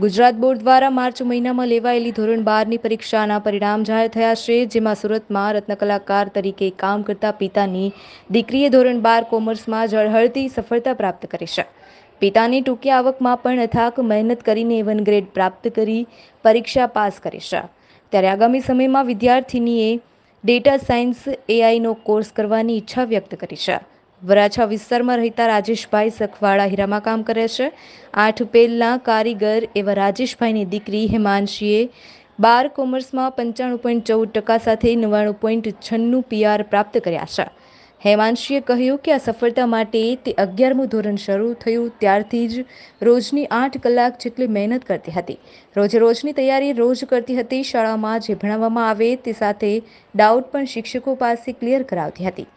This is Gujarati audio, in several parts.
ગુજરાત બોર્ડ દ્વારા માર્ચ મહિનામાં લેવાયેલી ધોરણ બારની પરીક્ષાના પરિણામ જાહેર થયા છે, જેમાં સુરતમાં રત્નકલાકાર તરીકે કામ કરતા પિતાની દીકરીએ ધોરણ બાર કોમર્સમાં ઝળહળતી સફળતા પ્રાપ્ત કરી છે. પિતાની ટૂંકી આવકમાં પણ અથાક મહેનત કરીને વન ગ્રેડ પ્રાપ્ત કરી પરીક્ષા પાસ કરી છે. ત્યારે આગામી સમયમાં વિદ્યાર્થીનીએ ડેટા સાયન્સ એઆઈનો કોર્સ કરવાની ઈચ્છા વ્યક્ત કરી છે. વરાછા વિસ્તારમાં રહેતા રાજેશભાઈ સખવાળા હીરામાં કામ કરે છે. આઠ પેલના કારીગર એવા રાજેશભાઈની દીકરી હેમાંશીએ બાર કોમર્સમાં પંચાણું પોઈન્ટ ચૌદ ટકા સાથે નવ્વાણું પોઈન્ટ છન્નું પીઆર પ્રાપ્ત કર્યા છે. હેમાંશીએ કહ્યું કે આ સફળતા માટે તે અગિયારમું ધોરણ શરૂ થયું ત્યારથી જ રોજની આઠ કલાક જેટલી મહેનત કરતી હતી. રોજે રોજની તૈયારી રોજ કરતી હતી. શાળામાં જે ભણાવવામાં આવે તે સાથે ડાઉટ પણ શિક્ષકો પાસે ક્લિયર કરાવતી હતી.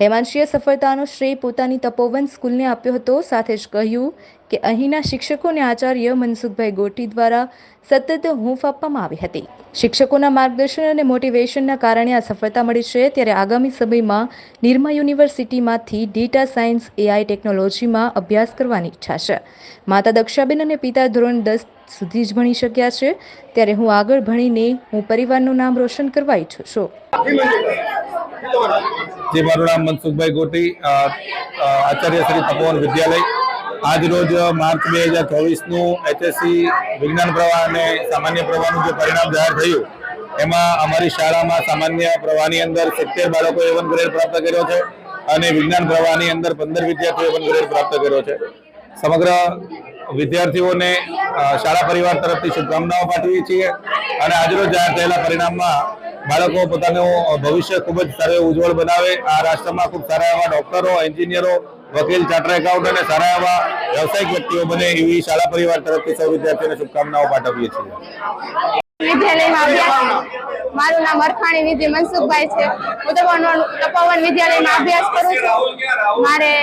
હેમાંશીએ સફળતાનો શ્રેય પોતાની તપોવન સ્કૂલને આપ્યો હતો. સાથે જ કહ્યું કે અહીંના શિક્ષકો અને આચાર્ય મનસુખભાઈ ગોટી દ્વારા સતત હૂંફ આપવામાં આવી હતી. શિક્ષકોના માર્ગદર્શન અને મોટિવેશનના કારણે આ સફળતા મળી છે. ત્યારે આગામી સમયમાં નિરમા યુનિવર્સિટીમાંથી ડેટા સાયન્સ, એઆઈ ટેકનોલોજીમાં અભ્યાસ કરવાની ઈચ્છા છે. માતા દક્ષાબેન અને પિતા ધોરણ દસ સુધી જ ભણી શક્યા છે. ત્યારે હું આગળ ભણીને હું પરિવારનું નામ રોશન કરવા ઈચ્છું છું. જે, મારું નામ મનસુખભાઈ ગોટી આચાર્ય શ્રી તપોવન વિદ્યાલય. આજ રોજ માર્ચ બે હજાર ચોવીસનું એચએસસી વિજ્ઞાન પ્રવાહ અને સામાન્ય પ્રવાહનું જે પરિણામ જાહેર થયું, એમાં અમારી શાળામાં સામાન્ય પ્રવાહની અંદર સિત્તેર બાળકોએ વન ગ્રેડ પ્રાપ્ત કર્યો છે અને વિજ્ઞાન પ્રવાહની અંદર પંદર વિદ્યાર્થીઓએ વન ગ્રેડ પ્રાપ્ત કર્યો છે. સમગ્ર વિદ્યાર્થીઓને શાળા પરિવાર તરફથી શુભકામનાઓ પાઠવીએ છીએ અને આજરોજ જાહેર થયેલા પરિણામમાં બાળકો પોતાનું ભવિષ્ય ખૂબ જ સારું ઉજ્જવળ બનાવે. આ રાષ્ટ્રમાં ખૂબ સારા એવા ડોક્ટરો, એન્જિનિયરો, વકીલ, ચાર્ટર એકાઉન્ટ અને સારા એવા વ્યવસાયિક વ્યક્તિઓ બને એવી શાળા પરિવાર તરફથી સૌ વિદ્યાર્થીઓને શુભકામનાઓ પાઠવીએ છીએ. મારું નામ અરખાણી વિધિ મનસુખભાઈ છે. હું તપોવન વિદ્યાલયમાં અભ્યાસ કરું છું. મારે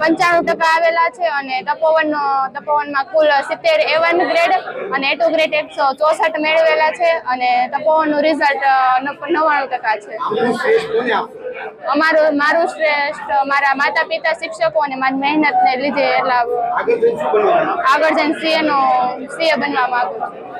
પંચાણું ટકા આવેલા છે અને તપોવન તપોવનમાં કુલ સિત્તેર એ વન ગ્રેડ અને એ ટુ ગ્રેડ એકસો ચોસઠ મેળવેલા છે અને તપોવનનું રિઝલ્ટ નવ્વાણું ટકા છે. અમારું મારું શ્રેષ્ઠ મારા માતા પિતા શિક્ષકો અને મારી મહેનતને લીધે એટલા આગળ જઈને સીએ નો સીએ બનવા માંગુ છું.